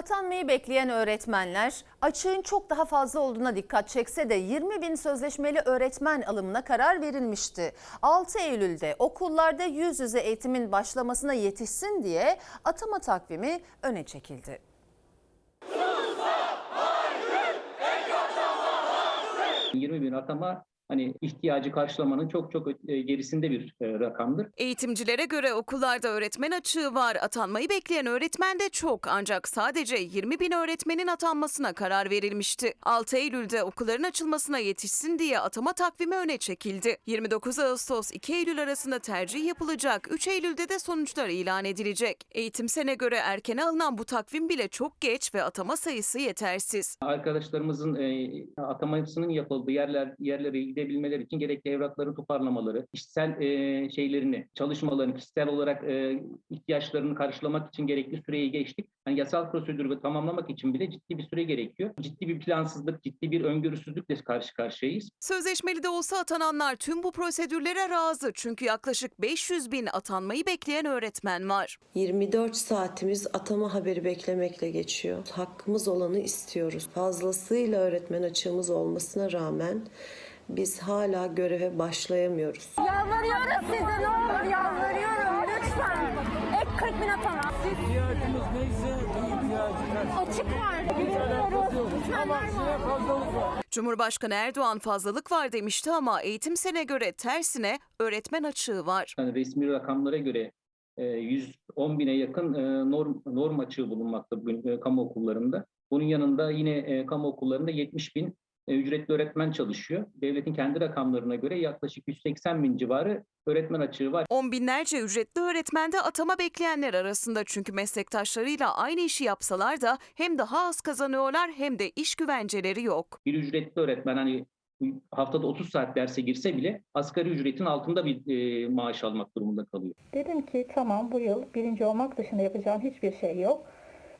Atanmayı bekleyen öğretmenler açığın çok daha fazla olduğuna dikkat çekse de 20 bin sözleşmeli öğretmen alımına karar verilmişti. 6 Eylül'de okullarda yüz yüze eğitimin başlamasına yetişsin diye atama takvimi öne çekildi. Hayır! 20 bin atama hani ihtiyacı karşılamanın çok çok e, gerisinde bir e, rakamdır. Eğitimcilere göre okullarda öğretmen açığı var. Atanmayı bekleyen öğretmen de çok ancak sadece 20 bin öğretmenin atanmasına karar verilmişti. 6 Eylül'de okulların açılmasına yetişsin diye atama takvimi öne çekildi. 29 Ağustos 2 Eylül arasında tercih yapılacak. 3 Eylül'de de sonuçlar ilan edilecek. Eğitim sene göre erkene alınan bu takvim bile çok geç ve atama sayısı yetersiz. Arkadaşlarımızın e, atamasının yapıldığı yerler yerlere gidebilmeleri için gerekli evrakları toparlamaları, kişisel e, şeylerini, çalışmalarını, kişisel olarak e, ihtiyaçlarını karşılamak için gerekli süreyi geçtik. Yani yasal prosedürü tamamlamak için bile ciddi bir süre gerekiyor. Ciddi bir plansızlık, ciddi bir öngörüsüzlükle karşı karşıyayız. Sözleşmeli de olsa atananlar tüm bu prosedürlere razı. Çünkü yaklaşık 500 bin atanmayı bekleyen öğretmen var. 24 saatimiz atama haberi beklemekle geçiyor. Hakkımız olanı istiyoruz. Fazlasıyla öğretmen açığımız olmasına rağmen biz hala göreve başlayamıyoruz. Yalvarıyorum size ne olur yalvarıyorum lütfen. Ek 40 bin atama. İhtiyacımız neyse. Açık var. Bilmiyoruz. Lütfen Ama size verme. fazlalık var. Cumhurbaşkanı Erdoğan fazlalık var demişti ama eğitim sene göre tersine öğretmen açığı var. Yani resmi rakamlara göre e, 110 bine yakın e, norm, norm açığı bulunmakta bugün e, kamu okullarında. Bunun yanında yine e, kamu okullarında 70 bin e, ücretli öğretmen çalışıyor. Devletin kendi rakamlarına göre yaklaşık 180 bin civarı öğretmen açığı var. On binlerce ücretli öğretmende atama bekleyenler arasında çünkü meslektaşlarıyla aynı işi yapsalar da hem daha az kazanıyorlar hem de iş güvenceleri yok. Bir ücretli öğretmen hani haftada 30 saat derse girse bile asgari ücretin altında bir e, maaş almak durumunda kalıyor. Dedim ki tamam bu yıl birinci olmak dışında yapacağın hiçbir şey yok.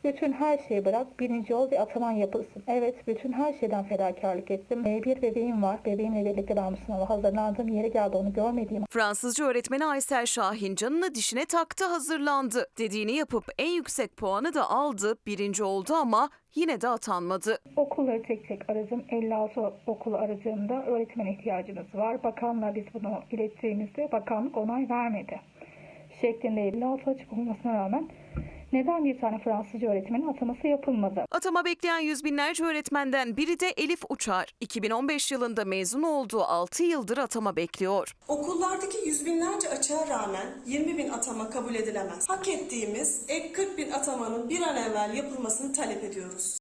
Bütün her şeyi bırak, birinci ol ve ataman yapılsın. Evet, bütün her şeyden fedakarlık ettim. Ee, Bir bebeğim var. Bebeğimle birlikte ben bu sınava hazırlandığım yere geldi onu görmediğim Fransızca öğretmeni Aysel Şahin canını dişine taktı hazırlandı. Dediğini yapıp en yüksek puanı da aldı. Birinci oldu ama yine de atanmadı. Okulları tek tek aradım. 56 okulu aradığımda öğretmen ihtiyacınız var. Bakanla biz bunu ilettiğimizde bakanlık onay vermedi. Şeklinde 56 açık olmasına rağmen neden bir tane Fransızca öğretmenin ataması yapılmadı? Atama bekleyen yüz binlerce öğretmenden biri de Elif Uçar. 2015 yılında mezun olduğu 6 yıldır atama bekliyor. Okullardaki yüz binlerce açığa rağmen 20 bin atama kabul edilemez. Hak ettiğimiz ek 40 bin atamanın bir an evvel yapılmasını talep ediyoruz.